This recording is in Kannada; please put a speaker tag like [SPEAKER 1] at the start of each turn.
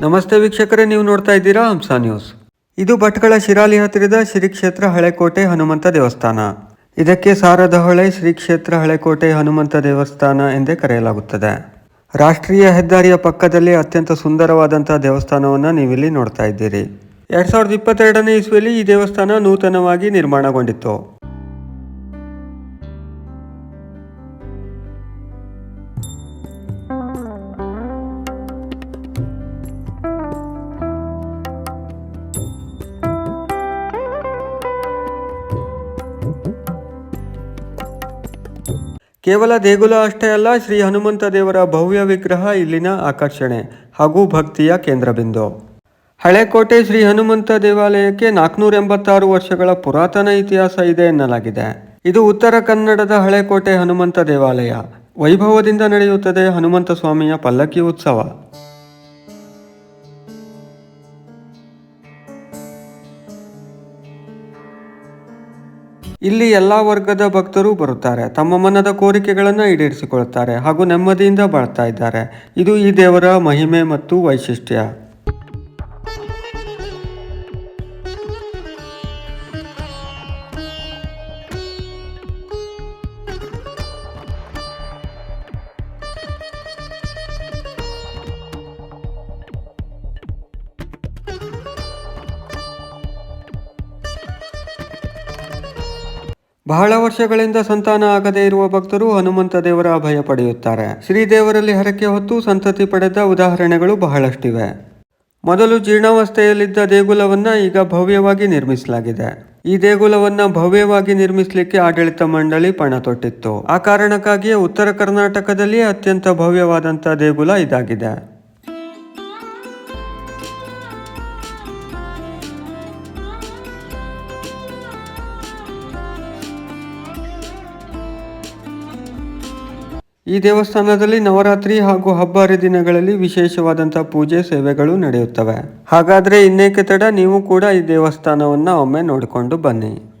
[SPEAKER 1] ನಮಸ್ತೆ ವೀಕ್ಷಕರೇ, ನೀವು ನೋಡ್ತಾ ಇದ್ದೀರಾ ಹಂಸ ನ್ಯೂಸ್. ಇದು ಭಟ್ಕಳ ಶಿರಾಲಿ ಹತ್ತಿರದ ಶ್ರೀ ಕ್ಷೇತ್ರ ಹಳೆಕೋಟೆ ಹನುಮಂತ ದೇವಸ್ಥಾನ. ಇದಕ್ಕೆ ಸಾರದಹೊಳೆ ಶ್ರೀ ಕ್ಷೇತ್ರ ಹಳೆಕೋಟೆ ಹನುಮಂತ ದೇವಸ್ಥಾನ ಎಂದೇ ಕರೆಯಲಾಗುತ್ತದೆ. ರಾಷ್ಟ್ರೀಯ ಹೆದ್ದಾರಿಯ ಪಕ್ಕದಲ್ಲಿ ಅತ್ಯಂತ ಸುಂದರವಾದಂತಹ ದೇವಸ್ಥಾನವನ್ನು ನೀವಿಲ್ಲಿ ನೋಡ್ತಾ ಇದ್ದೀರಿ. ಎರಡ್ ಸಾವಿರದ ಇಪ್ಪತ್ತೆರಡನೇ ಇಸ್ವಿಯಲ್ಲಿ ಈ ದೇವಸ್ಥಾನ ನೂತನವಾಗಿ ನಿರ್ಮಾಣಗೊಂಡಿತ್ತು. ಕೇವಲ ದೇಗುಲ ಅಷ್ಟೇ ಅಲ್ಲ, ಶ್ರೀ ಹನುಮಂತ ದೇವರ ಭವ್ಯ ವಿಗ್ರಹ ಇಲ್ಲಿನ ಆಕರ್ಷಣೆ ಹಾಗೂ ಭಕ್ತಿಯ ಕೇಂದ್ರಬಿಂದು. ಹಳೆಕೋಟೆ ಶ್ರೀ ಹನುಮಂತ ದೇವಾಲಯಕ್ಕೆ ನಾಲ್ಕುನೂರ ಎಂಬತ್ತಾರು ವರ್ಷಗಳ ಪುರಾತನ ಇತಿಹಾಸ ಇದೆ ಎನ್ನಲಾಗಿದೆ. ಇದು ಉತ್ತರ ಕನ್ನಡದ ಹಳೆಕೋಟೆ ಹನುಮಂತ ದೇವಾಲಯ. ವೈಭವದಿಂದ ನಡೆಯುತ್ತದೆ ಹನುಮಂತ ಸ್ವಾಮಿಯ ಪಲ್ಲಕ್ಕಿ ಉತ್ಸವ. ಇಲ್ಲಿ ಎಲ್ಲ ವರ್ಗದ ಭಕ್ತರು ಬರುತ್ತಾರೆ. ತಮ್ಮ ಮನದ ಕೋರಿಕೆಗಳನ್ನು ಈಡೇರಿಸಿಕೊಳ್ಳುತ್ತಾರೆ ಹಾಗೂ ನೆಮ್ಮದಿಯಿಂದ ಬಾಳ್ತಾ ಇದ್ದಾರೆ. ಇದು ಈ ದೇವರ ಮಹಿಮೆ ಮತ್ತು ವೈಶಿಷ್ಟ್ಯ. ಬಹಳ ವರ್ಷಗಳಿಂದ ಸಂತಾನ ಆಗದೇ ಇರುವ ಭಕ್ತರು ಹನುಮಂತ ದೇವರ ಅಭಯ ಪಡೆಯುತ್ತಾರೆ. ಶ್ರೀದೇವರಲ್ಲಿ ಹರಕೆ ಹೊತ್ತು ಸಂತತಿ ಪಡೆದ ಉದಾಹರಣೆಗಳು ಬಹಳಷ್ಟಿವೆ. ಮೊದಲು ಜೀರ್ಣಾವಸ್ಥೆಯಲ್ಲಿದ್ದ ದೇಗುಲವನ್ನ ಈಗ ಭವ್ಯವಾಗಿ ನಿರ್ಮಿಸಲಾಗಿದೆ. ಈ ದೇಗುಲವನ್ನ ಭವ್ಯವಾಗಿ ನಿರ್ಮಿಸಲಿಕ್ಕೆ ಆಡಳಿತ ಮಂಡಳಿ ಪಣ ತೊಟ್ಟಿತ್ತು. ಆ ಕಾರಣಕ್ಕಾಗಿಯೇ ಉತ್ತರ ಕರ್ನಾಟಕದಲ್ಲಿ ಅತ್ಯಂತ ಭವ್ಯವಾದಂಥ ದೇಗುಲ ಇದಾಗಿದೆ. ಈ ದೇವಸ್ಥಾನದಲ್ಲಿ ನವರಾತ್ರಿ ಹಾಗೂ ಹಬ್ಬ ಹರಿದಿನಗಳಲ್ಲಿ ವಿಶೇಷವಾದಂತಹ ಪೂಜೆ ಸೇವೆಗಳು ನಡೆಯುತ್ತವೆ. ಹಾಗಾದ್ರೆ ಇನ್ನೇಕೆ ತಡ? ನೀವು ಕೂಡ ಈ ದೇವಸ್ಥಾನವನ್ನ ಒಮ್ಮೆ ನೋಡಿಕೊಂಡು ಬನ್ನಿ.